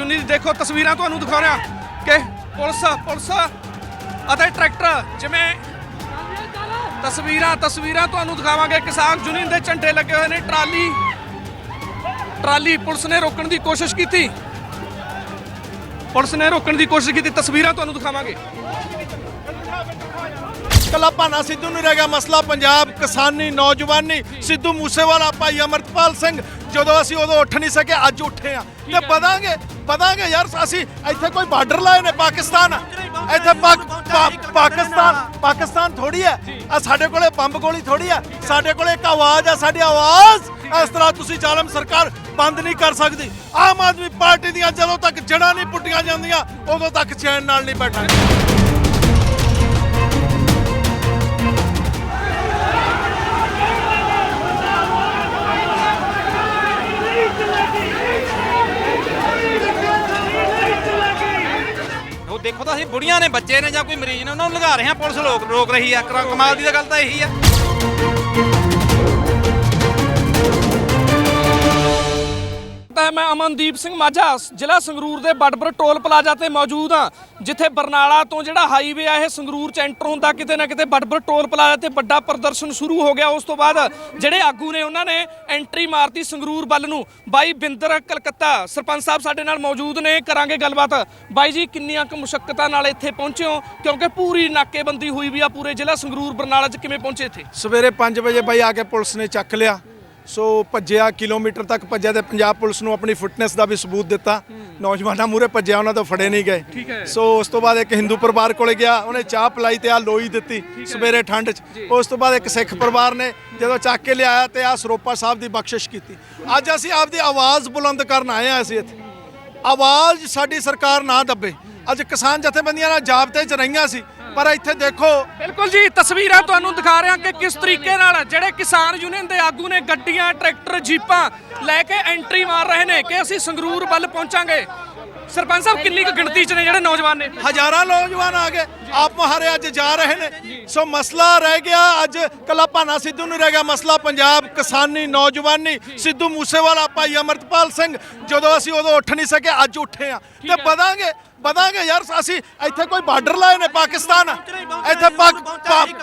ਜੁਨੀ ਦੇਖੋ ਤਸਵੀਰਾਂ ਤੁਹਾਨੂੰ ਦਿਖਾ ਰਿਹਾ ਕਿ ਪੁਲਿਸ ਪੁਲਿਸ ਅਤੇ ਟਰੈਕਟਰ ਜਿਵੇਂ ਤਸਵੀਰਾਂ ਤਸਵੀਰਾਂ ਤੁਹਾਨੂੰ ਦਿਖਾਵਾਂਗੇ। ਕਿਸਾਨ ਯੂਨੀਅਨ ਦੇ ਝੰਡੇ ਲੱਗੇ ਹੋਏ ਨੇ। ਟਰਾਲੀ ਟਰਾਲੀ ਪੁਲਿਸ ਨੇ ਰੋਕਣ ਦੀ ਕੋਸ਼ਿਸ਼ ਕੀਤੀ। ਪੁਲਿਸ ਨੇ ਰੋਕਣ ਦੀ ਕੋਸ਼ਿਸ਼ ਕੀਤੀ। ਤਸਵੀਰਾਂ ਤੁਹਾਨੂੰ ਦਿਖਾਵਾਂਗੇ। ਕੱਲਾ ਭਾਨਾ ਸਿੱਧੂ ਨਹੀਂ ਰਹਿ ਗਿਆ। ਮਸਲਾ ਪੰਜਾਬ ਕਿਸਾਨੀ ਨੌਜਵਾਨੀ। ਸਿੱਧੂ ਮੂਸੇਵਾਲਾ ਭਾਈ ਅਮਰਪਾਲ ਸਿੰਘ। ਜਦੋਂ ਅਸੀਂ ਉਦੋਂ ਉੱਠ ਨਹੀਂ ਸਕੇ ਅੱਜ ਉੱਠੇ ਆ ਤੇ ਵਧਾਂਗੇ ਵਧਾਂਗੇ ਯਾਰ, ਅਸੀਂ ਇੱਥੇ ਕੋਈ ਬਾਰਡਰ ਲਾਏ ਨੇ ਪਾਕਿਸਤਾਨ। ਇੱਥੇ ਪਾਕ- ਪਾ- ਪਾਕਿਸਤਾਨ ਪਾਕਿਸਤਾਨ ਥੋੜੀ ਹੈ। ਆ ਸਾਡੇ ਕੋਲੇ ਬੰਬ ਗੋਲੀ ਥੋੜੀ ਹੈ। ਸਾਡੇ ਕੋਲੇ ਇੱਕ ਆਵਾਜ਼ ਆ ਸਾਡੀ ਆਵਾਜ਼। ਇਸ ਤਰ੍ਹਾਂ ਤੁਸੀਂ ਜ਼ਾਲਮ ਸਰਕਾਰ ਬੰਦ ਨਹੀਂ ਕਰ ਸਕਦੀ। ਆਮ ਆਦਮੀ ਪਾਰਟੀ ਦੀਆਂ ਜਦੋਂ ਤੱਕ ਜੜਾਂ ਨਹੀਂ ਪੁੱਟੀਆਂ ਜਾਂਦੀਆਂ, ਉਦੋਂ ਤੱਕ ਚੈਨ ਨਾਲ ਨਹੀਂ ਬੈਠਾਂਗੇ। ਉਹ ਦੇਖੋ ਤਾਂ ਅਸੀਂ ਬੁੜੀਆਂ ਨੇ, ਬੱਚੇ ਨੇ ਜਾਂ ਕੋਈ ਮਰੀਜ਼ ਨੇ, ਉਹਨਾਂ ਨੂੰ ਲਗਾ ਰਹੇ ਆ ਪੁਲਿਸ ਲੋਕ ਰੋਕ ਰਹੀ ਆ। ਕਮਾਲ ਦੀ ਤਾਂ ਗੱਲ ਤਾਂ ਇਹੀ ਆ। ਤਾਂ ਮੈਂ ਅਮਨਦੀਪ ਸਿੰਘ ਮਾਝਾ, ਜ਼ਿਲ੍ਹਾ ਸੰਗਰੂਰ ਦੇ ਬੜਬਰ ਟੋਲ ਪਲਾਜ਼ਾ ਤੇ ਮੌਜੂਦ ਹਾਂ, ਜਿੱਥੇ ਬਰਨਾਲਾ ਤੋਂ ਜਿਹੜਾ ਹਾਈਵੇ ਆ, ਇਹ ਸੰਗਰੂਰ ਚ ਐਂਟਰ ਹੁੰਦਾ, ਕਿਤੇ ਨਾ ਕਿਤੇ ਬੜਬਰ ਟੋਲ ਪਲਾਜ਼ਾ ਤੇ ਵੱਡਾ ਪ੍ਰਦਰਸ਼ਨ ਸ਼ੁਰੂ ਹੋ ਗਿਆ। ਉਸ ਤੋਂ ਬਾਅਦ ਜਿਹੜੇ ਆਗੂ ਨੇ, ਉਹਨਾਂ ਨੇ ਐਂਟਰੀ ਮਾਰਤੀ ਸੰਗਰੂਰ ਵੱਲ ਨੂੰ। ਬਾਈ ਬਿੰਦਰ ਕਲਕੱਤਾ, ਸਰਪੰਚ ਸਾਹਿਬ ਸਾਡੇ ਨਾਲ ਮੌਜੂਦ ਨੇ, ਕਰਾਂਗੇ ਗੱਲਬਾਤ। ਬਾਈ ਜੀ, ਕਿੰਨੀਆਂ ਕੁ ਮੁਸ਼ਕਲਾਂ ਨਾਲ ਇੱਥੇ ਪਹੁੰਚੇ ਹੋ? ਕਿਉਂਕਿ ਪੂਰੀ ਨਾਕੇਬੰਦੀ ਹੋਈ ਵੀ ਆ ਪੂਰੇ ਜ਼ਿਲ੍ਹਾ ਸੰਗਰੂਰ, ਬਰਨਾਲਾ ਚ ਕਿਵੇਂ ਪਹੁੰਚੇ ਇੱਥੇ? ਸਵੇਰੇ 5 ਵਜੇ ਬਾਈ ਆ ਕੇ ਪੁਲਿਸ ਨੇ ਚੱਕ ਲਿਆ। ਸੋ ਭੱਜਿਆ ਕਿਲੋਮੀਟਰ ਤੱਕ ਭੱਜਿਆ ਤੇ ਪੰਜਾਬ ਪੁਲਿਸ ਨੂੰ ਆਪਣੀ ਫਿਟਨੈਸ ਦਾ ਵੀ ਸਬੂਤ ਦਿੱਤਾ। ਨੌਜਵਾਨਾਂ ਮੂਰੇ ਭੱਜਿਆ ਉਹਨਾਂ ਤੋਂ ਫੜੇ ਨਹੀਂ ਗਏ। ਸੋ ਉਸ ਤੋਂ ਬਾਅਦ ਇੱਕ ਹਿੰਦੂ ਪਰਿਵਾਰ ਕੋਲੇ ਗਿਆ ਉਹਨੇ ਚਾਹ ਪਿਲਾਈ ਤੇ ਆ ਲੋਈ ਦਿੱਤੀ ਸਵੇਰੇ ਠੰਡ 'ਚ। ਉਸ ਤੋਂ ਬਾਅਦ ਇੱਕ ਸਿੱਖ ਪਰਿਵਾਰ ਨੇ ਜਦੋਂ ਚੱਕ ਕੇ ਲਿਆਇਆ ਤੇ ਆ ਸਰੋਪਾ ਸਾਹਿਬ ਦੀ ਬਖਸ਼ਿਸ਼ ਕੀਤੀ। ਅੱਜ ਅਸੀਂ ਆਪਦੀ ਆਵਾਜ਼ ਬੁਲੰਦ ਕਰਨ ਆਏ ਆ ਅਸੀਂ ਇੱਥੇ। ਆਵਾਜ਼ ਸਾਡੀ ਸਰਕਾਰ ਨਾ ਦੱਬੇ। ਅੱਜ ਕਿਸਾਨ ਜਥੇਬੰਦੀਆਂ ਨਾਲ ਜਾਬਤੇ 'ਚ ਰਹੀਆਂ ਸੀ। ਪਰ ਇੱਥੇ ਦੇਖੋ ਬਿਲਕੁਲ ਜੀ ਤਸਵੀਰਾਂ ਤੁਹਾਨੂੰ ਦਿਖਾ ਰਿਹਾ ਕਿ ਕਿਸ ਤਰੀਕੇ ਨਾਲ ਜਿਹੜੇ ਕਿਸਾਨ ਯੂਨੀਅਨ ਦੇ ਆਗੂ ਨੇ ਗੱਡੀਆਂ ਟਰੈਕਟਰ ਜੀਪਾਂ ਲੈ ਕੇ ਐਂਟਰੀ ਮਾਰ ਰਹੇ ਨੇ ਕਿ ਅਸੀਂ ਸੰਗਰੂਰ ਵੱਲ ਪਹੁੰਚਾਂਗੇ। ਸਰਪੰਚ ਸਾਹਿਬ ਕਿੰਨੀ ਕੁ ਗਿਣਤੀ 'ਚ ਨੇ ਜਿਹੜੇ ਨੌਜਵਾਨ ਨੇ? ਹਜ਼ਾਰਾਂ ਨੌਜਵਾਨ ਆ ਗਏ। ਆਪ ਮੁਹਾਰੇ ਅੱਜ ਜਾ ਰਹੇ ਨੇ। ਸੋ ਮਸਲਾ ਰਹਿ ਗਿਆ ਅੱਜ। ਕੱਲਾ ਭਾਨਾ ਸਿੱਧੂ ਨਹੀਂ ਰਹਿ ਗਿਆ ਮਸਲਾ। ਪੰਜਾਬ ਕਿਸਾਨੀ ਨੌਜਵਾਨੀ। ਸਿੱਧੂ ਮੂਸੇਵਾਲਾ ਭਾਈ ਅਮਰਪਾਲ ਸਿੰਘ ਜਦੋਂ ਅਸੀਂ ਉਦੋਂ ਉੱਠ ਨਹੀਂ ਸਕੇ ਅੱਜ ਉੱਠੇ ਆ ਤੇ ਵਧਾਂਗੇ। ਵਧਾਂਗੇ ਯਾਰ ਅਸੀਂ ਇੱਥੇ ਕੋਈ ਬਾਰਡਰ ਲਾਏ ਨੇ ਪਾਕਿਸਤਾਨ। ਇੱਥੇ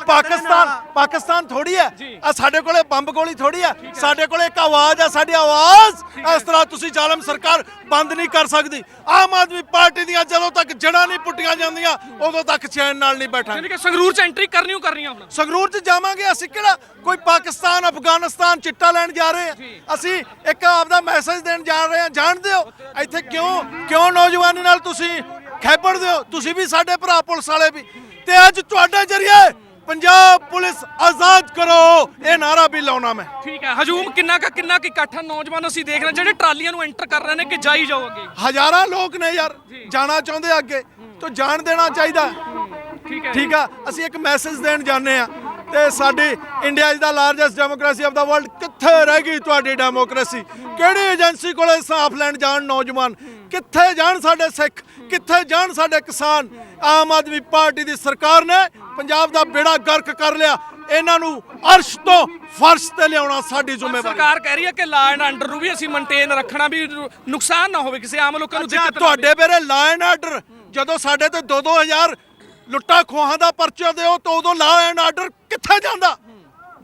ਪਾਕਿਸਤਾਨ ਪਾਕਿਸਤਾਨ ਥੋੜੀ ਹੈ। ਆ ਸਾਡੇ ਕੋਲੇ ਬੰਬ ਗੋਲੀ ਥੋੜੀ ਹੈ। ਸਾਡੇ ਕੋਲੇ ਇੱਕ ਆਵਾਜ਼ ਆ ਸਾਡੀ ਆਵਾਜ਼ ਇਸ ਤਰ੍ਹਾਂ ਤੁਸੀਂ ਜ਼ਾਲਮ ਸਰਕਾਰ ਬੰਦ ਨਹੀਂ ਕਰ ਸਕਦੀ। ਆਮ ਆਦਮੀ ਪਾਰਟੀ ਦੀਆਂ ਜਦੋਂ ਤੱਕ ਜੜਾਂ ਨਹੀਂ ਪੁੱਟੀਆਂ ਜਾਂਦੀਆਂ ਉਦੋਂ ਤੱਕ ਚੈਨ ਨਾਲ ਨਹੀਂ ਬੈਠਾਂਗੇ ਯਾਨੀ ਕਿ ਸੰਗਰੂਰ 'ਚ ਐਂਟਰੀ ਕਰਨੀ ਓ ਕਰਨੀ ਆ ਹੁਣ। ਸੰਗਰੂਰ 'ਚ ਜਾਵਾਂਗੇ ਅਸੀਂ ਕਿਹੜਾ? ਕੋਈ ਪਾਕਿਸਤਾਨ ਅਫਗਾਨਿਸਤਾਨ ਚਿੱਟਾ ਲੈਣ ਜਾ ਰਹੇ ਆ। ਅਸੀਂ ਇੱਕ ਆਪਦਾ ਮੈਸੇਜ ਦੇਣ ਜਾ ਰਹੇ ਆ। ਜਾਣਦੇ ਹੋ ਇੱਥੇ ਕਿਉਂ ਕਿਉਂ ਨੌਜਵਾਨੀ ਨਾਲ ਤੁਸੀਂ ਖੈਬੜਦੇ ਹੋ ਤੁਸੀਂ ਵੀ ਸਾਡੇ ਭਰਾ ਪੁਲਿਸ ਵਾਲੇ ਵੀ। ਤੇ ਅੱਜ ਤੁਹਾਡੇ ਜਰੀਏ ਪੰਜਾਬ ਪੁਲਿਸ ਆਜ਼ਾਦ ਕਰੋ ਇਹ ਨਾਰਾ ਵੀ ਲਾਉਣਾ ਮੈਂ। ਠੀਕ ਹੈ ਹਜੂਮ ਕਿੰਨਾ ਕੁ ਕਿੰਨਾ ਕੁ ਇਕੱਠ ਨੌਜਵਾਨ ਅਸੀਂ ਦੇਖ ਰਹੇ ਜਿਹੜੇ ਟਰਾਲੀਆਂ ਨੂੰ ਐਂਟਰ ਕਰ ਰਹੇ ਨੇ ਕਿ ਜਾਈ ਜਾਓ ਅੱਗੇ ਹਜ਼ਾਰਾਂ ਲੋਕ ਨੇ ਯਾਰ ਜਾਣਾ ਚਾਹੁੰਦੇ ਅੱਗੇ ਤਾਂ ਜਾਣ ਦੇਣਾ ਚਾਹੀਦਾ। ਠੀਕ ਹੈ। ਠੀਕ ਆ ਅਸੀਂ ਇੱਕ ਮੈਸੇਜ ਦੇਣ ਜਾਂਦੇ ਆ ਤੇ ਸਾਡੀ India is the largest democracy of the world ਕਿੱਥੇ ਰਹਿ ਗਈ ਤੁਹਾਡੀ ਡੈਮੋਕ੍ਰੇਸੀ ਕਿਹੜੀ ਏਜੰਸੀ ਕੋਲੇ ਸਾਫ਼ ਲੈਣ ਜਾਣ ਨੌਜਵਾਨ? ਕਿੱਥੇ ਜਾਣ ਸਾਡੇ ਸਿੱਖ ਕਿੱਥੇ ਜਾਣ ਸਾਡੇ ਕਿਸਾਨ? ਆਮ ਆਦਮੀ ਪਾਰਟੀ ਦੀ ਸਰਕਾਰ ਨੇ ਪੰਜਾਬ ਦਾ ਬੇੜਾ ਗਰਕ ਕਰ ਲਿਆ। ਇਹਨਾਂ ਨੂੰ ਅਰਸ਼ ਤੋਂ ਫਰਸ਼ ਤੇ ਲਿਆਉਣਾ ਸਾਡੀ ਜ਼ਿੰਮੇਵਾਰੀ। ਸਰਕਾਰ ਕਹਿ ਰਹੀ ਹੈ ਕਿ ਲਾ ਐਂਡ ਆਰਡਰ ਨੂੰ ਵੀ ਅਸੀਂ ਮੇਨਟੇਨ ਰੱਖਣਾ ਵੀ ਨੁਕਸਾਨ ਨਾ ਹੋਵੇ ਕਿਸੇ ਆਮ ਲੋਕਾਂ ਨੂੰ ਦਿੱਕਤ। ਤੁਹਾਡੇ ਮੇਰੇ ਲਾ ਐਂਡ ਆਰਡਰ ਜਦੋਂ ਸਾਡੇ ਤੇ 2-2000 ਲੁੱਟਾ ਖੋਹਾਂ ਦਾ ਪਰਚਾ ਦਿਓ ਤਾਂ ਉਦੋਂ ਲਾ ਐਂਡ ਆਰਡਰ ਕਿੱਥੇ ਜਾਂਦਾ?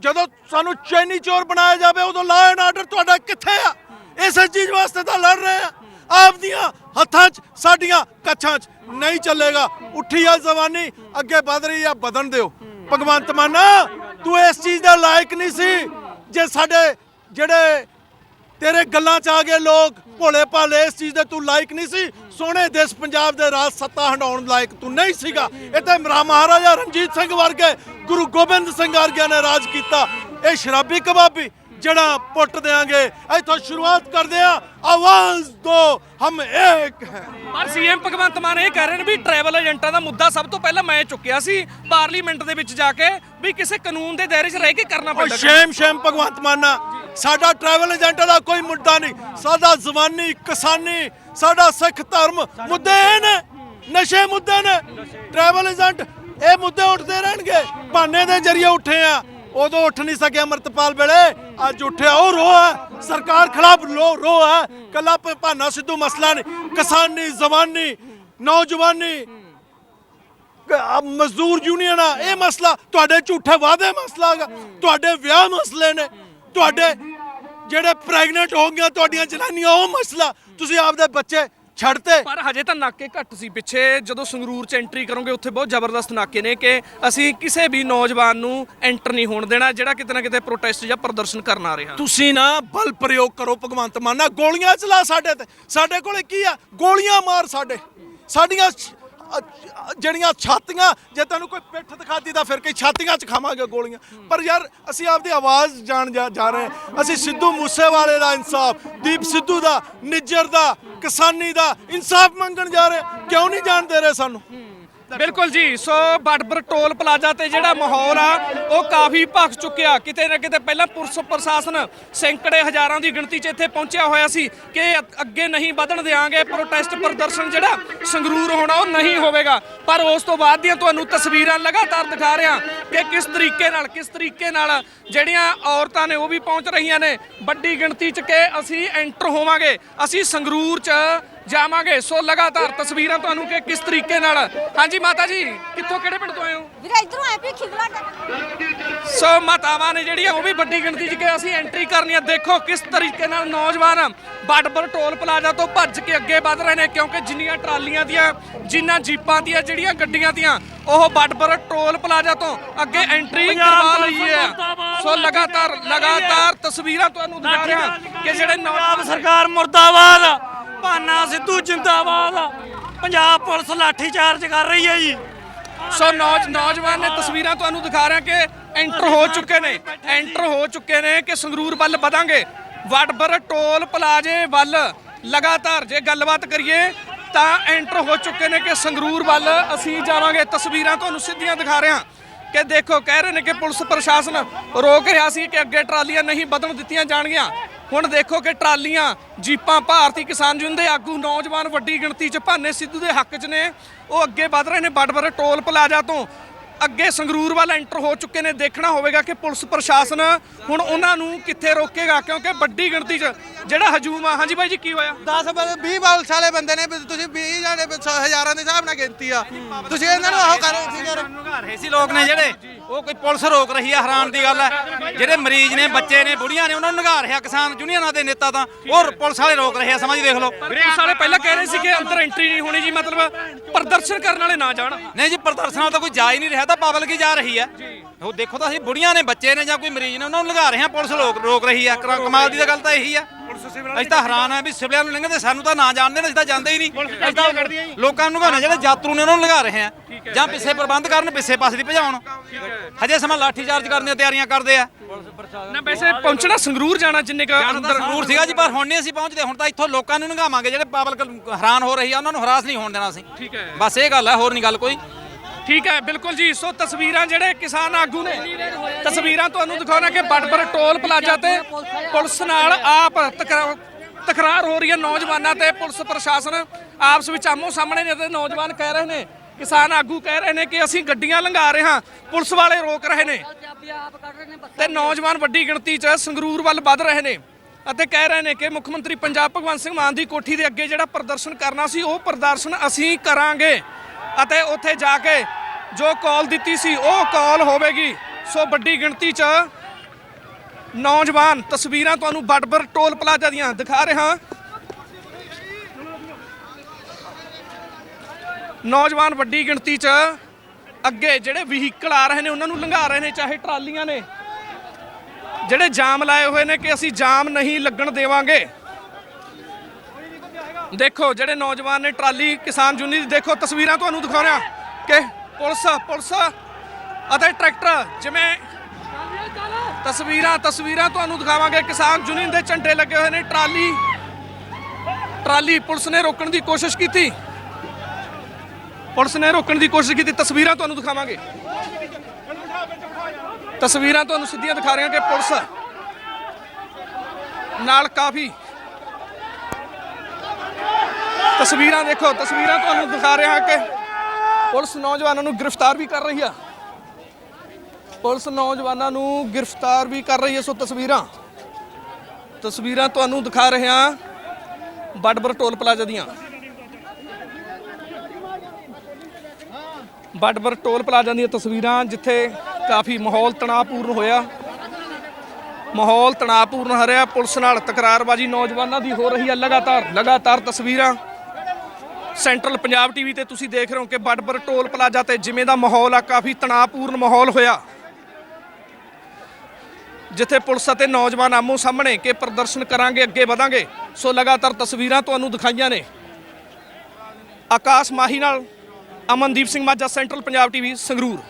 ਜਦੋਂ ਸਾਨੂੰ ਚੈਨੀ ਚੋਰ ਬਣਾਇਆ ਜਾਵੇ ਉਦੋਂ ਲਾ ਐਂਡ ਆਰਡਰ ਤੁਹਾਡਾ ਕਿੱਥੇ ਆ? ਇਸੇ ਚੀਜ਼ ਵਾਸਤੇ ਤਾਂ ਲੜ ਰਹੇ ਆ। ਆਪਦੀਆਂ ਹੱਥਾਂ 'ਚ, ਸਾਡੀਆਂ ਕੱਛਾਂ 'ਚ ਨਹੀਂ ਚੱਲੇਗਾ। ਉੱਠੀ ਆ ਜ਼ਬਾਨੀ ਅੱਗੇ ਵਧ ਰਹੀ ਆ ਬਦਨ ਦਿਓ। ਭਗਵੰਤ ਮਾਨਾ, ਤੂੰ ਇਸ ਚੀਜ਼ ਦਾ ਲਾਇਕ ਨਹੀਂ ਸੀ, ਜੇ ਸਾਡੇ ਜਿਹੜੇ ਤੇਰੇ ਗੱਲਾਂ ਚ ਆ ਗਏ ਲੋਕ ਭੋਲੇ ਭਾਲੇ, ਇਸ ਚੀਜ਼ ਦੇ ਤੂੰ ਲਾਇਕ ਨਹੀਂ ਸੀ, ਸੋਹਣੇ ਦੇਸ਼ ਪੰਜਾਬ ਦੇ ਰਾਜ ਸੱਤਾ ਹੰਡਾਉਣ ਲਾਇਕ ਤੂੰ ਨਹੀਂ ਸੀਗਾ। ਇੱਥੇ ਮਹਾਰਾਜਾ ਰਣਜੀਤ ਸਿੰਘ ਵਰਗੇ, ਗੁਰੂ ਗੋਬਿੰਦ ਸਿੰਘ ਵਰਗਿਆਂ ਨੇ ਰਾਜ ਕੀਤਾ। ਇਹ ਸ਼ਰਾਬੀ ਕਬਾਬੀ ਜਿਹੜਾ ਪੁੱਟ ਦੇਾਂਗੇ ਇੱਥੋਂ ਸ਼ੁਰੂਆਤ ਕਰਦੇ ਆ ਆਵਾਜ਼ ਦੋ ਹਮ ਏਕ ਹੈ। ਪਰ ਸੀਐਮ ਭਗਵੰਤ ਮਾਨ ਇਹ ਕਹਿ ਰਹੇ ਨੇ ਵੀ ਟਰੈਵਲ ਏਜੰਟਾਂ ਦਾ ਮੁੱਦਾ ਸਭ ਤੋਂ ਪਹਿਲਾਂ ਮੈਂ ਚੁੱਕਿਆ ਸੀ ਪਾਰਲੀਮੈਂਟ ਦੇ ਵਿੱਚ ਜਾ ਕੇ ਵੀ ਕਿਸੇ ਕਾਨੂੰਨ ਦੇ ਦਾਇਰੇ 'ਚ ਰਹਿ ਕੇ ਕਰਨਾ ਪੈਂਦਾ ਸ਼ੇਮ ਸ਼ੇਮ ਭਗਵੰਤ ਮਾਨਾ ਸਾਡਾ ਟਰੈਵਲ ਏਜੰਟ ਦਾ ਕੋਈ ਮੁੱਦਾ ਨਹੀਂ। ਸਾਡਾ ਜ਼ਵਾਨੀ ਕਿਸਾਨੀ ਸਾਡਾ ਸਿੱਖ ਧਰਮ ਮੁੱਦੇ ਨੇ ਨਸ਼ੇ ਮੁੱਦੇ ਨੇ। ਟਰੈਵਲ ਏਜੰਟ ਇਹ ਮੁੱਦੇ ਉੱਠਦੇ ਰਹਿਣਗੇ। ਬਹਾਨੇ ਦੇ ਜਰੀਏ ਉੱਠੇ ਆ। ਉਦੋਂ ਉੱਠ ਨਹੀਂ ਸਕਿਆ ਅਮਰਤਪਾਲ ਵੇਲੇ। ਅੱਜ ਉੱਠਿਆ, ਉਹ ਰੋ ਹੈ। ਸਰਕਾਰ ਖਿਲਾਫ ਲੋ ਰੋ ਹੈ। ਕੱਲਾ ਭਾਨਾ ਸਿੱਧੂ ਮਸਲਾ ਨਹੀਂ। ਕਿਸਾਨੀ ਜ਼ਮਾਨੀ ਨੌਜਵਾਨੀ, ਕ- ਮਜ਼ਦੂਰ ਯੂਨੀਅਨ ਆ, ਇਹ ਮਸਲਾ ਤੁਹਾਡੇ ਝੂਠੇ ਵਾਅਦੇ ਮਸਲਾ ਹੈਗਾ। ਤੁਹਾਡੇ ਵਿਆਹ ਮਸਲੇ ਨੇ। ਤੁਹਾਡੇ ਜਿਹੜੇ ਪ੍ਰੈਗਨੈਂਟ ਹੋ ਗਈਆਂ ਤੁਹਾਡੀਆਂ ਜਨਾਨੀਆਂ, ਉਹ ਮਸਲਾ। ਤੁਸੀਂ ਆਪਦੇ ਬੱਚੇ ਛੱਡਤੇ ਪਰ ਹਜੇ ਤਾਂ ਨਾਕੇ ਘੱਟ ਸੀ ਪਿੱਛੇ। ਜਦੋਂ ਸੰਗਰੂਰ ਚ ਐਂਟਰੀ ਕਰੋਗੇ ਉੱਥੇ ਬਹੁਤ ਜ਼ਬਰਦਸਤ ਨਾਕੇ ਨੇ ਕਿ ਅਸੀਂ ਕਿਸੇ ਵੀ ਨੌਜਵਾਨ ਨੂੰ ਐਂਟਰ ਨਹੀਂ ਹੋਣ ਦੇਣਾ ਜਿਹੜਾ ਕਿਤੇ ਨਾ ਕਿਤੇ ਪ੍ਰੋਟੈਸਟ ਜਾਂ ਪ੍ਰਦਰਸ਼ਨ ਕਰਨ ਆ ਰਿਹਾ। ਤੁਸੀਂ ਨਾ ਬਲ ਪ੍ਰਯੋਗ ਕਰੋ ਭਗਵੰਤ ਮਾਨਾ ਗੋਲੀਆਂ ਚਲਾ ਸਾਡੇ ਤੇ। ਸਾਡੇ ਕੋਲੇ ਕੀ ਆ? ਗੋਲੀਆਂ ਮਾਰ ਸਾਡੇ। ਸਾਡੀਆਂ ਜਿਹੜੀਆਂ ਛਾਤੀਆਂ, ਜੇ ਤੈਨੂੰ ਕੋਈ ਪਿੱਠ ਦਿਖਾਦੀ ਤਾਂ ਫਿਰ ਕਈ ਛਾਤੀਆਂ 'ਚ ਖਾਵਾਂਗੇ ਗੋਲੀਆਂ। ਪਰ ਯਾਰ, ਅਸੀਂ ਆਪਦੀ ਆਵਾਜ਼ ਜਾਣ ਜਾ ਜਾ ਰਹੇ ਅਸੀਂ ਸਿੱਧੂ ਮੂਸੇਵਾਲੇ ਦਾ ਇਨਸਾਫ, ਦੀਪ ਸਿੱਧੂ ਦਾ, ਨਿੱਜਰ ਦਾ, ਕਿਸਾਨੀ ਦਾ ਇਨਸਾਫ ਮੰਗਣ ਜਾ ਰਹੇ ਕਿਉਂ ਨਹੀਂ ਜਾਣ ਦੇ ਰਹੇ ਸਾਨੂੰ? ਬਿਲਕੁਲ ਜੀ, ਸੋ ਬੜਬਰ ਟੋਲ ਪਲਾਜ਼ਾ ਤੇ ਜਿਹੜਾ ਮਾਹੌਲ ਆ, ਉਹ ਕਾਫੀ ਭਖ ਚੁੱਕਿਆ। ਕਿਤੇ ਨਾ ਕਿਤੇ ਪਹਿਲਾਂ ਪੁਲਿਸ ਪ੍ਰਸ਼ਾਸਨ ਸੈਂਕੜੇ ਹਜ਼ਾਰਾਂ ਦੀ ਗਿਣਤੀ 'ਚ ਇੱਥੇ ਪਹੁੰਚਿਆ ਹੋਇਆ ਸੀ ਕਿ ਅੱਗੇ ਨਹੀਂ ਵਧਣ ਦੇਵਾਂਗੇ ਪ੍ਰੋਟੈਸਟ ਪ੍ਰਦਰਸ਼ਨ ਜਿਹੜਾ ਸੰਗਰੂਰ ਹੋਣਾ, ਉਹ ਨਹੀਂ ਹੋਵੇਗਾ। ਪਰ ਉਸ ਤੋਂ ਬਾਅਦ ਦੀਆਂ ਤੁਹਾਨੂੰ ਤਸਵੀਰਾਂ ਲਗਾਤਾਰ ਦਿਖਾ ਰਿਹਾ ਕਿ ਕਿਸ ਤਰੀਕੇ ਨਾਲ, ਕਿਸ ਤਰੀਕੇ ਨਾਲ ਜਿਹੜੀਆਂ ਔਰਤਾਂ ਨੇ ਉਹ ਵੀ ਪਹੁੰਚ ਰਹੀਆਂ ਨੇ। ਵੱਡੀ ਗਿਣਤੀ 'ਚ ਕਿ ਅਸੀਂ ਐਂਟਰ ਹੋਵਾਂਗੇ। ਅਸੀਂ ਸੰਗਰੂਰ 'ਚ ਜਾਵਾਂਗੇ। ਸੋ ਲਗਾਤਾਰ ਤਸਵੀਰਾਂ ਤੁਹਾਨੂੰ ਕਿ ਕਿਸ ਤਰੀਕੇ ਨਾਲ। ਹਾਂਜੀ ਮਾਤਾ ਜੀ ਕਿੱਥੋਂ ਕਿਹੜੇ ਪਿੰਡ ਤੋਂ ਆਏ ਹੋ? ਵੀਰੇ ਇਧਰੋਂ ਆਏ ਵੀ ਖਿਦਲਾ ਟੱਕ ਸੋ ਮਾਤਾਵਾਂ ਨੇ ਜਿਹੜੀਆਂ ਉਹ ਵੀ ਵੱਡੀ ਗਿਣਤੀ 'ਚ ਕਿ ਅਸੀਂ ਐਂਟਰੀ ਕਰਨੀ ਆ। ਦੇਖੋ ਕਿਸ ਤਰੀਕੇ ਨਾਲ ਨੌਜਵਾਨ ਬਾਡਬਰ ਟੋਲ ਪਲਾਜ਼ਾ ਤੋਂ ਭੱਜ ਕੇ ਅੱਗੇ ਵਧ ਰਹੇ ਨੇ ਕਿਉਂਕਿ ਜਿੰਨੀਆਂ ਟਰਾਲੀਆਂ ਦੀਆਂ ਜਿੰਨਾਂ ਜੀਪਾਂ ਦੀਆਂ ਜਿਹੜੀਆਂ ਗੱਡੀਆਂ ਦੀਆਂ ਉਹ ਬਾਡਬਰ ਟੋਲ ਪਲਾਜ਼ਾ ਤੋਂ ਅੱਗੇ ਐਂਟਰੀ ਕਰਵਾ ਲਈ ਹੈ। ਸੋ ਲਗਾਤਾਰ ਲਗਾਤਾਰ ਤਸਵੀਰਾਂ ਤੁਹਾਨੂੰ ਦਿਖਾ ਰਿਹਾ ਕਿ ਜਿਹੜੇ ਨੌਜਵਾਨ ਸਰਕਾਰ ਮੁਰਦਾਬਾਦ। ਭਾਨਾ ਸਿੱਧੂ ਜਿੰਦਾਬਾਦ। ਪੰਜਾਬ ਪੁਲਿਸ ਲਾਠੀ ਕਰ ਰਹੀ ਹੈ ਜੀ। ਸੋ ਨੌਜ, ਨੌਜਵਾਨ ਨੇ ਤਸਵੀਰਾਂ ਤੁਹਾਨੂੰ ਦਿਖਾ ਰਿਹਾ ਕਿ ਐਂਟਰ ਹੋ ਚੁੱਕੇ ਨੇ। ਐਂਟਰ ਹੋ ਚੁੱਕੇ ਨੇ ਕਿ ਸੰਗਰੂਰ ਵੱਲ ਵਧਾਂਗੇ। ਵਡਬਰ ਟੋਲ ਪਲਾਜੇ ਵੱਲ ਲਗਾਤਾਰ ਜੇ ਗੱਲਬਾਤ ਕਰੀਏ, ਤਾਂ ਐਂਟਰ ਹੋ ਚੁੱਕੇ ਨੇ ਕਿ ਸੰਗਰੂਰ ਵੱਲ ਅਸੀਂ ਜਾਵਾਂਗੇ। ਤਸਵੀਰਾਂ ਤੁਹਾਨੂੰ ਸਿੱਧੀਆਂ ਦਿਖਾ ਰਿਹਾ ਕਿ ਦੇਖੋ, ਕਹਿ ਰਹੇ ਨੇ ਕਿ ਪੁਲਿਸ ਪ੍ਰਸ਼ਾਸਨ ਰੋਕ ਰਿਹਾ ਸੀ ਕਿ ਅੱਗੇ ਟਰਾਲੀਆਂ ਨਹੀਂ ਵਧਣ ਦਿੱਤੀਆਂ ਜਾਣਗੀਆਂ। ਹੁਣ ਦੇਖੋ ਕਿ ਟਰਾਲੀਆਂ ਜੀਪਾਂ ਭਾਰਤੀ ਕਿਸਾਨ ਯੂਨੀਅਨ ਦੇ ਆਗੂ ਨੌਜਵਾਨ ਵੱਡੀ ਗਿਣਤੀ 'ਚ ਭਾਨੇ ਸਿੱਧੂ ਦੇ ਹੱਕ 'ਚ ਨੇ। ਉਹ ਅੱਗੇ ਵਧ ਰਹੇ ਨੇ ਬੜਬੜ ਟੋਲ ਪਲਾਜ਼ਾ ਤੋਂ। ਅੱਗੇ ਸੰਗਰੂਰ ਵੱਲ ਐਂਟਰ ਹੋ ਚੁੱਕੇ ਨੇ। ਦੇਖਣਾ ਹੋਵੇਗਾ ਕਿ ਪੁਲਿਸ ਪ੍ਰਸ਼ਾਸਨ ਹੁਣ ਉਹਨਾਂ ਨੂੰ ਕਿੱਥੇ ਰੋਕੇਗਾ ਕਿਉਂਕਿ ਵੱਡੀ ਗਿਣਤੀ 'ਚ ਜਿਹੜਾ ਹਜੂਮ ਆ। ਹਾਂਜੀ ਬਾਈ ਜੀ ਕੀ ਹੋਇਆ? 10 20 ਬਾਲ ਸਾਲੇ ਬੰਦੇ ਨੇ। ਤੁਸੀਂ 20 ਜਾਣੇ ਹਜ਼ਾਰਾਂ ਦੇ ਹਿਸਾਬ ਨਾਲ ਗਿਣਤੀ ਆ। ਤੁਸੀਂ ਇਹਨਾਂ ਨੂੰ ਉਹ ਕਰੋ ਠੀਕ ਹੈ। ਲੁਘਾ ਰਹੇ ਸੀ ਲੋਕ ਨੇ ਜਿਹੜੇ। ਉਹ ਕੋਈ ਪੁਲਿਸ ਰੋਕ ਰਹੀ ਆ ਹੈਰਾਨ ਦੀ ਗੱਲ ਹੈ ਜਿਹੜੇ ਮਰੀਜ਼ ਨੇ ਬੱਚੇ ਨੇ ਬੁੜੀਆਂ ਨੇ ਉਹਨਾਂ ਨੂੰ ਲੁਘਾ ਰਿਹਾ ਕਿਸਾਨ ਯੂਨੀਅਨਾਂ ਦੇ ਨੇਤਾ ਤਾਂ। ਉਹ ਪੁਲਿਸ ਵਾਲੇ ਰੋਕ ਰਹੇ ਆ ਸਮਝ ਦੇਖ ਲਓ। ਪੁਲਿਸ ਵਾਲੇ ਪਹਿਲਾਂ ਕਹਿ ਰਹੇ ਸੀ ਕਿ ਅੰਦਰ ਐਂਟਰੀ ਨਹੀਂ ਹੋਣੀ ਜੀ ਮਤਲਬ ਪ੍ਰਦਰਸ਼ਨ ਕਰਨ ਵਾਲੇ ਨਾ ਜਾਣ। ਨਹੀਂ ਜੀ ਪ੍ਰਦਰਸ਼ਨਾਂ ਤਾਂ ਕੋਈ ਜਾ ਹੀ ਨਹੀਂ ਰਿਹਾ ਤਾਂ ਪਬਲਿਕ ਹੀ ਜਾ ਰਹੀ ਆ। ਉਹ ਦੇਖੋ ਤਾਂ ਅਸੀਂ ਬੁੜੀਆਂ ਨੇ ਬੱਚੇ ਨੇ ਜਾਂ ਕੋਈ ਮਰੀਜ਼ ਨੇ ਉਹਨਾਂ ਨੂੰ ਲੁਘਾ ਰਹੇ ਆ ਪੁਲਿਸ ਲੋਕ ਰੋਕ ਰਹੀ ਆ। ਕਮਾਲ ਦੀ ਤਾਂ ਗੱਲ ਤਾਂ ਇਹੀ ਆ। ਅਸੀਂ ਤਾਂ ਹੈਰਾਨ ਆ ਵੀ ਸਿਵਲਿਆਂ ਨੂੰ ਲੰਘਦੇ ਸਾਨੂੰ ਤਾਂ ਨਾ ਜਾਣਦੇ ਨੇ ਅਸੀਂ ਤਾਂ ਜਾਂਦੇ ਹੀ ਨਹੀਂ। ਅਸੀਂ ਤਾਂ ਲੋਕਾਂ ਨੂੰ ਲੁਘਾਉਣਾ ਜਿਹੜੇ ਯਾਤਰੂ ਨੇ ਉਹਨਾਂ ਨੂੰ ਲੁਘਾ ਰਹੇ ਆ। ਜਾਂ ਪਿੱਛੇ ਪ੍ਰਬੰਧ ਕਰਨ ਪਿੱਛੇ ਪਾਸੇ ਦੀ ਭਜਾਉਣ। ਹਜੇ ਸਮਾਂ ਲਾਠੀ ਚਾਰਜ ਕਰਨ ਦੀਆਂ ਤਿਆਰੀਆਂ ਕਰਦੇ ਆ। ਨਾ ਵੈਸੇ ਪਹੁੰਚਣਾ ਸੰਗਰੂਰ ਜਾਣਾ ਜਿੰਨੇ ਕ ਅੰਦਰ ਜ਼ਰੂਰ ਸੀਗਾ ਜੀ ਪਰ ਹੁਣ ਨਹੀਂ ਅਸੀਂ ਪਹੁੰਚਦੇ। ਹੁਣ ਤਾਂ ਇੱਥੋਂ ਲੋਕਾਂ ਨੂੰ ਲੰਘਾਵਾਂਗੇ ਜਿਹੜੇ ਪਬਲਿਕ ਹੈਰਾਨ ਹੋ ਰਹੀ ਆ ਉਹਨਾਂ ਨੂੰ ਹਰਾਸ ਨਹੀਂ ਹੋਣ ਦੇਣਾ ਅਸੀਂ। ਠੀਕ ਹੈ। ਬਸ ਇਹ ਗੱਲ ਹੈ ਹੋਰ ਨਹੀਂ ਗੱਲ ਕੋਈ। ਠੀਕ ਹੈ, ਬਿਲਕੁਲ ਜੀ। ਸੋ ਤਸਵੀਰਾਂ ਜਿਹੜੇ ਕਿਸਾਨ ਆਗੂ ਨੇ, ਤਸਵੀਰਾਂ ਤੁਹਾਨੂੰ ਦਿਖਾਉਣਾ ਕਿ ਬੜਬੜ ਟੋਲ ਪਲਾਜ਼ਾ ਤੇ ਪੁਲਿਸ ਨਾਲ ਆਪ ਤਕਰਾ- ਤਕਰਾਰ ਹੋ ਰਹੀ ਹੈ ਨੌਜਵਾਨਾਂ ਤੇ। ਪੁਲਿਸ ਪ੍ਰਸ਼ਾਸਨ ਆਪਸ ਵਿੱਚ ਆਮੋ ਸਾਹਮਣੇ ਨੇ ਤੇ ਨੌਜਵਾਨ ਕਹਿ ਰਹੇ ਨੇ, ਕਿਸਾਨ ਆਗੂ ਕਹਿ ਰਹੇ ਨੇ ਕਿ ਅਸੀਂ ਗੱਡੀਆਂ ਲੰਘਾ ਰਹੇ ਹਾਂ, ਪੁਲਿਸ ਵਾਲੇ ਰੋਕ ਰਹੇ ਨੇ। ਤੇ ਨੌਜਵਾਨ ਵੱਡੀ ਗਿਣਤੀ 'ਚ ਸੰਗਰੂਰ ਵੱਲ ਵੱਧ ਰਹੇ ਨੇ ਅਤੇ ਕਹਿ ਰਹੇ ਨੇ ਕਿ ਮੁੱਖ ਮੰਤਰੀ ਪੰਜਾਬ ਭਗਵੰਤ ਸਿੰਘ ਮਾਨ ਦੀ ਕੋਠੀ ਦੇ ਅੱਗੇ ਜਿਹੜਾ ਪ੍ਰਦਰਸ਼ਨ ਕਰਨਾ ਸੀ, ਉਹ ਪ੍ਰਦਰਸ਼ਨ ਅਸੀਂ ਕਰਾਂਗੇ ਅਤੇ ਉੱਥੇ ਜਾ ਕੇ ਜੋ ਕਾਲ ਦਿੱਤੀ ਸੀ, ਉਹ ਕਾਲ ਹੋਵੇਗੀ। ਸੋ ਵੱਡੀ ਗਿਣਤੀ 'ਚ ਨੌਜਵਾਨ ਤਸਵੀਰਾਂ ਤੁਹਾਨੂੰ ਬੜਬਰ ਟੋਲ ਪਲਾਜ਼ਾ ਦੀਆਂ ਦਿਖਾ ਰਿਹਾ। ਨੌਜਵਾਨ ਵੱਡੀ ਗਿਣਤੀ 'ਚ ਅੱਗੇ ਜਿਹੜੇ ਵਹੀਕਲ ਆ ਰਹੇ ਨੇ, ਉਹਨਾਂ ਨੂੰ ਲੰਘਾ ਰਹੇ ਨੇ, ਚਾਹੇ ਟਰਾਲੀਆਂ ਨੇ। ਜਿਹੜੇ ਜਾਮ ਲਾਏ ਹੋਏ ਨੇ ਕਿ ਅਸੀਂ ਜਾਮ ਨਹੀਂ ਲੱਗਣ ਦੇਵਾਂਗੇ। ਦੇਖੋ, ਜਿਹੜੇ ਨੌਜਵਾਨ ਨੇ ਟਰਾਲੀ ਕਿਸਾਨ ਯੂਨੀਅਨ ਦੀ, ਦੇਖੋ ਤਸਵੀਰਾਂ ਤੁਹਾਨੂੰ ਦਿਖਾ ਰਿਹਾ ਕਿ ਪੁਲਿਸ ਪੁਲਿਸ। ਅਤੇ ਟਰੈਕਟਰ, ਜਿਵੇਂ ਤਸਵੀਰਾਂ ਤਸਵੀਰਾਂ ਤੁਹਾਨੂੰ ਦਿਖਾਵਾਂਗੇ। ਕਿਸਾਨ ਯੂਨੀਅਨ ਦੇ ਝੰਡੇ ਲੱਗੇ ਹੋਏ ਨੇ। ਟਰਾਲੀ ਟਰਾਲੀ ਪੁਲਿਸ ਨੇ ਰੋਕਣ ਦੀ ਕੋਸ਼ਿਸ਼ ਕੀਤੀ। ਪੁਲਿਸ ਨੇ ਰੋਕਣ ਦੀ ਕੋਸ਼ਿਸ਼ ਕੀਤੀ। ਤਸਵੀਰਾਂ ਤੁਹਾਨੂੰ ਦਿਖਾਵਾਂਗੇ। ਤਸਵੀਰਾਂ ਤੁਹਾਨੂੰ ਸਿੱਧੀਆਂ ਦਿਖਾ ਰਹੀਆਂ ਕਿ ਪੁਲਿਸ ਨਾਲ ਕਾਫੀ ਤਸਵੀਰਾਂ ਦੇਖੋ। ਤਸਵੀਰਾਂ ਤੁਹਾਨੂੰ ਦਿਖਾ ਰਿਹਾ ਕਿ ਪੁਲਿਸ ਨੌਜਵਾਨਾਂ ਨੂੰ ਗ੍ਰਿਫਤਾਰ ਵੀ ਕਰ ਰਹੀ ਆ। ਪੁਲਿਸ ਨੌਜਵਾਨਾਂ ਨੂੰ ਗ੍ਰਿਫਤਾਰ ਵੀ ਕਰ ਰਹੀ ਹੈ ਸੋ ਤਸਵੀਰਾਂ ਤਸਵੀਰਾਂ ਤੁਹਾਨੂੰ ਦਿਖਾ ਰਹੇ ਹਾਂ ਬਡਬਰ ਟੋਲ ਪਲਾਜ਼ਾ ਦੀਆਂ। ਬਡਬਰ ਟੋਲ ਪਲਾਜ਼ਾ ਦੀਆਂ ਤਸਵੀਰਾਂ, ਜਿੱਥੇ ਕਾਫੀ ਮਾਹੌਲ ਤਣਾਅਪੂਰਨ ਹੋਇਆ। ਮਾਹੌਲ ਤਣਾਅਪੂਰਨ ਹਰਿਆ ਪੁਲਿਸ ਨਾਲ ਤਕਰਾਰਬਾਜ਼ੀ ਨੌਜਵਾਨਾਂ ਦੀ ਹੋ ਰਹੀ ਹੈ ਲਗਾਤਾਰ ਲਗਾਤਾਰ ਤਸਵੀਰਾਂ। ਸੈਂਟਰਲ ਪੰਜਾਬ ਟੀਵੀ ਤੇ ਤੁਸੀਂ ਦੇਖ ਰਹੇ ਹੋ ਕਿ ਬਡਬਰ ਟੋਲ ਪਲਾਜ਼ਾ ਤੇ ਜਿਵੇਂ ਦਾ ਮਾਹੌਲ ਆ, ਕਾਫੀ ਤਣਾਅਪੂਰਨ ਮਾਹੌਲ ਹੋਇਆ। ਜਿੱਥੇ ਪੁਲਿਸ ਅਤੇ ਨੌਜਵਾਨ ਆਮੋ ਸਾਹਮਣੇ ਕਿ ਪ੍ਰਦਰਸ਼ਨ ਕਰਾਂਗੇ, ਅੱਗੇ ਵਧਾਂਗੇ। ਸੋ ਲਗਾਤਾਰ ਤਸਵੀਰਾਂ ਤੁਹਾਨੂੰ ਦਿਖਾਈਆਂ ਨੇ। ਆਕਾਸ਼ ਮਾਹੀ ਨਾਲ ਅਮਨਦੀਪ ਸਿੰਘ ਮਾਝਾ, ਸੈਂਟਰਲ ਪੰਜਾਬ ਟੀਵੀ, ਸੰਗਰੂਰ।